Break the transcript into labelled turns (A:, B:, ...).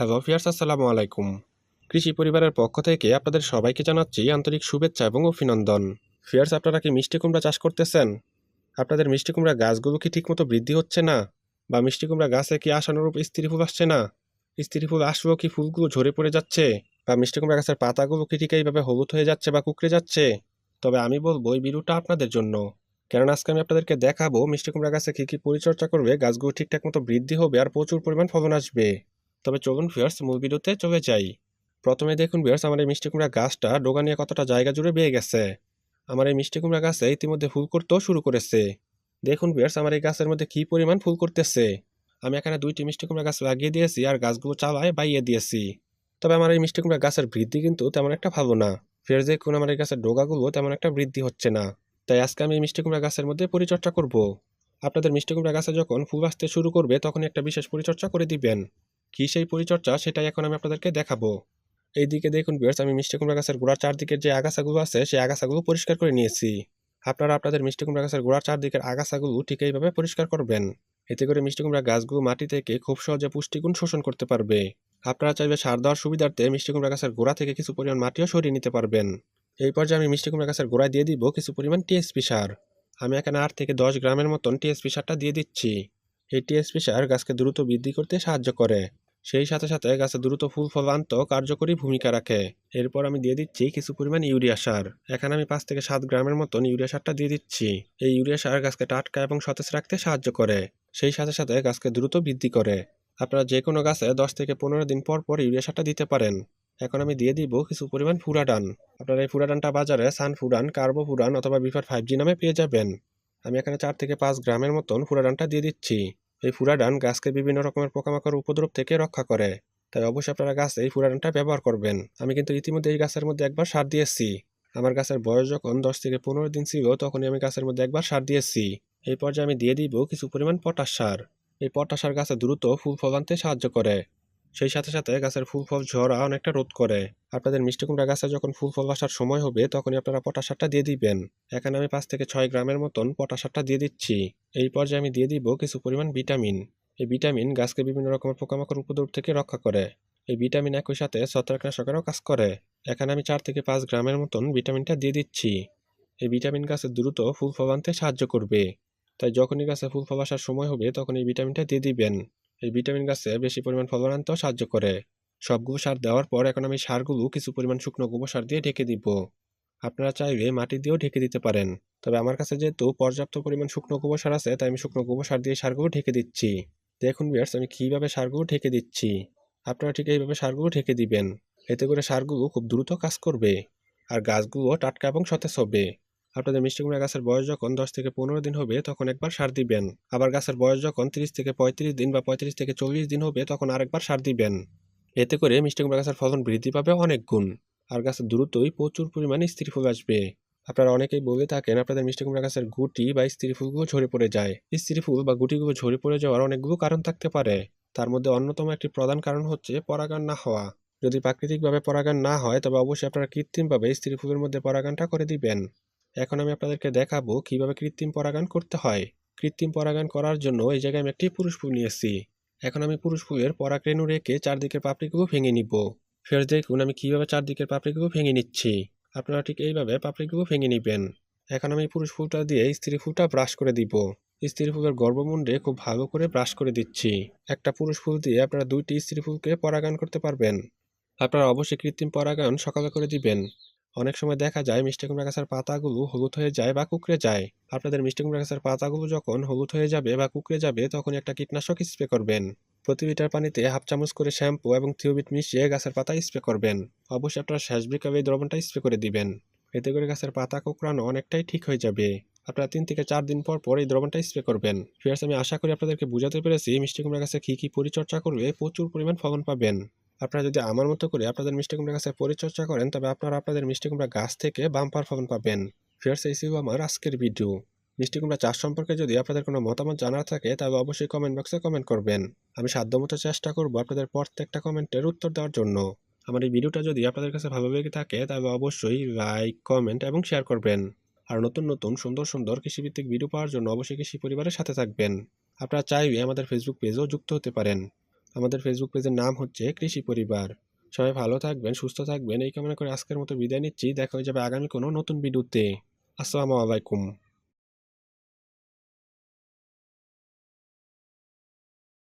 A: Hello fierce আসসালামু আলাইকুম। কৃষি পরিবারের পক্ষ থেকে আপনাদের সবাইকে জানাচ্ছি আন্তরিক শুভেচ্ছা এবং অভিনন্দন। ফিয়ার্স আপনারা কি মিষ্টি কুমড়া চাষ করতেছেন? আপনাদের মিষ্টি কুমড়া গাছগুলো কি ঠিকমতো বৃদ্ধি হচ্ছে না? বা মিষ্টি কুমড়া গাছে কি আশানুরূপ স্ত্রী ফুল আসছে না? স্ত্রী ফুল আসলেও কি ফুলগুলো ঝরে পড়ে যাচ্ছে? বা মিষ্টি কুমড়া গাছের পাতাগুলো কি ঠিক এইভাবে হলুদ হয়ে যাচ্ছে বা কুকড়ে যাচ্ছে? তবে আমি বলব এই ভিডিওটা আপনাদের জন্য। কারণ আজকে আমি আপনাদেরকে দেখাবো মিষ্টি কুমড়া গাছে কী কী পরিচর্যা করবে, গাছগুলো ঠিকঠাক মতো বৃদ্ধি হবে আর প্রচুর পরিমাণ ফলন আসবে। তবে চলুন ভিউয়ার্স মূল ভিডিওতে চলে যাই। প্রথমে দেখুন ভিউয়ার্স আমার এই মিষ্টি কুমড়া গাছটা ডোগা নিয়ে কতটা জায়গা জুড়ে বেয়ে গেছে। আমার এই মিষ্টি কুমড়া গাছে ইতিমধ্যে ফুল করতেও শুরু করেছে। দেখুন ভিউয়ার্স আমার এই গাছের মধ্যে কি পরিমাণ ফুল করতেছে। আমি এখানে দুইটি মিষ্টি কুমড়া গাছ লাগিয়ে দিয়েছি আর গাছগুলো চালায় বাইয়ে দিয়েছি। তবে আমার এই মিষ্টি কুমড়া গাছের বৃদ্ধি কিন্তু তেমন একটা ভালো না। ফের দেখুন আমার এই গাছের ডোগাগুলো তেমন একটা বৃদ্ধি হচ্ছে না। তাই আজকে আমি এই মিষ্টি কুমড়া গাছের মধ্যে পরিচর্যা করব। আপনাদের মিষ্টি কুমড়া গাছে যখন ফুল আসতে শুরু করবে তখন একটা বিশেষ পরিচর্যা করে দিবেন। কি সেই পরিচর্যা সেটাই এখন আমি আপনাদেরকে দেখাবো। এইদিকে দেখুন বিয়ার্স আমি মিষ্টি কুমড়া গাছের গোড়ার চারদিকের যে আগাছাগুলো আছে, সেই আগাছাগুলো পরিষ্কার করে নিয়েছি। আপনারা আপনাদের মিষ্টি কুমড়া গাছের গোড়ার চারদিকের আগাছাগুলো ঠিক এইভাবে পরিষ্কার করবেন। এতে করে মিষ্টি কুমড়া গাছগুলো মাটি থেকে খুব সহজে পুষ্টিগুণ শোষণ করতে পারবে। আপনারা চাইবে সার দেওয়ার সুবিধার্থে মিষ্টি কুমড়া গাছের গোড়া থেকে কিছু পরিমাণ মাটিও সরিয়ে নিতে পারবেন। এই পর্যায়ে আমি মিষ্টি কুমড়া গাছের গোড়ায় দিয়ে দিব কিছু পরিমাণ টিএসপি সার। আমি এখানে আট থেকে দশ গ্রামের মতন টিএসপি সারটা দিয়ে দিচ্ছি। এই টিএসপি সার গাছকে দ্রুত বৃদ্ধি করতে সাহায্য করে। সেই সাথে সাথে গাছে দ্রুত ফুল ফল আনতে কার্যকরী ভূমিকা রাখে। এরপর আমি দিয়ে দিচ্ছি কিছু পরিমাণ ইউরিয়া সার। এখানে আমি পাঁচ থেকে সাত গ্রামের মতন ইউরিয়া সারটা দিয়ে দিচ্ছি। এই ইউরিয়া সার গাছকে টাটকা এবং সতেজ রাখতে সাহায্য করে। সেই সাথে সাথে গাছকে দ্রুত বৃদ্ধি করে। আপনারা যে কোনো গাছে দশ থেকে পনেরো দিন পর পর ইউরিয়া সারটা দিতে পারেন। এখন আমি দিয়ে দিব কিছু পরিমাণ ফুরাডান। আপনারা এই ফুরাডানটা বাজারে সান ফুরান কার্বো ফুরান অথবা বিফার ফাইভ জি নামে পেয়ে যাবেন। আমি এখানে চার থেকে পাঁচ গ্রামের মতন ফুরাডানটা দিয়ে দিচ্ছি। এই ফুরাডান গাছকে বিভিন্ন রকমের পোকামাকড় উপদ্রব থেকে রক্ষা করে। তাই অবশ্যই আপনারা গাছ এই ফুরাডানটা ব্যবহার করবেন। আমি কিন্তু ইতিমধ্যে এই গাছের মধ্যে একবার সার দিয়েছি। আমার গাছের বয়স যখন দশ থেকে পনেরো দিন ছিল, তখনই আমি গাছের মধ্যে একবার সার দিয়েছি। এই পর্যায়ে আমি দিয়ে দিব কিছু পরিমাণ পটাশ সার। এই পটাশ সার গাছে দ্রুত ফুল ফল আনতে সাহায্য করে। সেই সাথে সাথে গাছের ফুল ফল ঝরা অনেকটা রোধ করে। আপনাদের মিষ্টি কুমড়া গাছে যখন ফুল ফল আসার সময় হবে, তখনই আপনারা পটাশ সারটা দিয়ে দিবেন। এখানে আমি পাঁচ থেকে ছয় গ্রামের মতন পটাশ সারটা দিয়ে দিচ্ছি। এই পর্যায়ে আমি দিয়ে দিব কিছু পরিমাণ ভিটামিন। এই ভিটামিন গাছকে বিভিন্ন রকমের পোকামাকড় উপদ্রব থেকে রক্ষা করে। এই ভিটামিন একই সাথে ছত্রাকনাশকেরও কাজ করে। এখানে আমি চার থেকে পাঁচ গ্রামের মতন ভিটামিনটা দিয়ে দিচ্ছি। এই ভিটামিন গাছে দ্রুত ফুল ফল আনতে সাহায্য করবে। তাই যখনই গাছে ফুল ফল আসার সময় হবে তখন এই ভিটামিনটা দিয়ে দিবেন। এই ভিটামিন গাছে বেশি পরিমাণ ফলন আনতেও সাহায্য করে। সবগুলো সার দেওয়ার পর এখন আমি সারগুলো কিছু পরিমাণ শুকনো গোবর সার দিয়ে ঢেকে দিব। আপনারা চাইলে মাটি দিয়েও ঢেকে দিতে পারেন। তবে আমার কাছে যেহেতু পর্যাপ্ত পরিমাণ শুকনো গোবর সার আছে, তাই আমি শুকনো গোবর সার দিয়ে সারগুলো ঢেকে দিচ্ছি। দেখুন বিয়ার্স আমি কীভাবে সারগুলো ঢেকে দিচ্ছি। আপনারা ঠিক এইভাবে সারগুলো ঢেকে দিবেন। এতে করে সারগুলো খুব দ্রুত কাজ করবে। আর গাছগুলো টাটকা এবং সতেজ হবে। আপনাদের মিষ্টি কুমড়া গাছের বয়স যখন দশ থেকে পনেরো দিন হবে, তখন একবার সার দিবেন। আবার গাছের বয়স যখন তিরিশ থেকে পঁয়ত্রিশ দিন বা পঁয়ত্রিশ থেকে চল্লিশ দিন হবে, তখন আরেকবার সার দিবেন। এতে করে মিষ্টি কুমড়া গাছের ফলন বৃদ্ধি পাবে অনেক গুণ। আর গাছের দ্রুতই প্রচুর পরিমাণে স্ত্রী ফুল আসবে। আপনারা অনেকেই বলে থাকেন, আপনাদের মিষ্টি কুমড়া গাছের গুটি বা স্ত্রী ফুলগুলো ঝরে পড়ে যায়। স্ত্রী ফুল বা গুটিগুলো ঝরে পড়ে যাওয়ার অনেকগুলো কারণ থাকতে পারে। তার মধ্যে অন্যতম একটি প্রধান কারণ হচ্ছে পরাগান না হওয়া। যদি প্রাকৃতিকভাবে পরাগান না হয়, তবে অবশ্যই আপনারা কৃত্রিমভাবে স্ত্রী ফুলের মধ্যে পরাগানটা করে দিবেন। এখন আমি আপনাদেরকে দেখাবো কীভাবে কৃত্রিম পরাগান করতে হয়। কৃত্রিম পরাগান করার জন্য এই জায়গায় আমি একটি পুরুষ ফুল নিয়েছি। এখন আমি পুরুষ ফুলের পরাগ রেণু রেখে চারদিকের পাপড়িগুলো ভেঙে নিব। ফের দেখুন আমি কীভাবে চারদিকের পাপড়িগুলো ভেঙে নিচ্ছি। আপনারা ঠিক এইভাবে পাপড়িগুলো ভেঙে নেবেন। এখন আমি পুরুষ ফুলটা দিয়ে স্ত্রী ফুলটা ব্রাশ করে দিব। স্ত্রী ফুলের গর্ভমুণ্ডে খুব ভালো করে ব্রাশ করে দিচ্ছি। একটা পুরুষ ফুল দিয়ে আপনারা দুইটি স্ত্রী ফুলকে পরাগান করতে পারবেন। আপনারা অবশ্যই কৃত্রিম পরাগান সকালে করে দিবেন। অনেক সময় দেখা যায় মিষ্টি কুমড়া গাছের পাতাগুলো হলুদ হয়ে যায় বা কুকড়ে যায়। আপনাদের মিষ্টি কুমড়া গাছের পাতাগুলো যখন হলুদ হয়ে যাবে বা কুকড়ে যাবে তখন একটা কীটনাশক স্প্রে করবেন। প্রতি লিটার পানিতে হাফ চামচ করে শ্যাম্পু এবং থিওবিট মিশিয়ে গাছের পাতা স্প্রে করবেন। অবশ্যই আপনারা শেষ বিকালে এই দ্রবণটা স্প্রে করে দিবেন। এতে করে গাছের পাতা কুকড়ানো অনেকটাই ঠিক হয়ে যাবে। আপনারা তিন থেকে চার দিন পর পর এই দ্রবণটা স্প্রে করবেন। ফিয়ার্স আমি আশা করি আপনাদেরকে বুঝাতে পেরেছি মিষ্টি কুমড়া গাছে কী কী পরিচর্যা করলে প্রচুর পরিমাণ ফলন পাবেন। আপনারা যদি আমার মতো করে আপনাদের মিষ্টি কুমড়া গাছের পরিচর্যা করেন, তবে আপনারা আপনাদের মিষ্টি কুমড়া গাছ থেকে বাম্পার ফলন পাবেন। ফিয়ার্স এই ছিল আমার আজকের ভিডিও মিষ্টি কুমড়া চাষ সম্পর্কে যদি আপনাদের কোনো মতামত জানার থাকে, তবে অবশ্যই কমেন্ট বক্সে কমেন্ট করবেন। আমি সাধ্যমতো চেষ্টা করব আপনাদের প্রত্যেকটা কমেন্টের উত্তর দেওয়ার জন্য। আমার এই ভিডিওটা যদি আপনাদের কাছে ভালো লেগে থাকে, তবে অবশ্যই লাইক কমেন্ট এবং শেয়ার করবেন। আর নতুন নতুন সুন্দর সুন্দর কৃষিভিত্তিক ভিডিও পাওয়ার জন্য অবশ্যই কৃষি পরিবারের সাথে থাকবেন। আপনারা চাইলে আমাদের ফেসবুক পেজেও যুক্ত হতে পারেন। আমাদের ফেসবুক পেজের নাম হচ্ছে কৃষি পরিবার। সবাই ভালো থাকবেন, সুস্থ থাকবেন। এই কামনা করে আজকের মতো বিদায় নিচ্ছি। দেখা হয়ে যাবে আগামী কোনো নতুন ভিডিওতে আসসালামু আলাইকুম।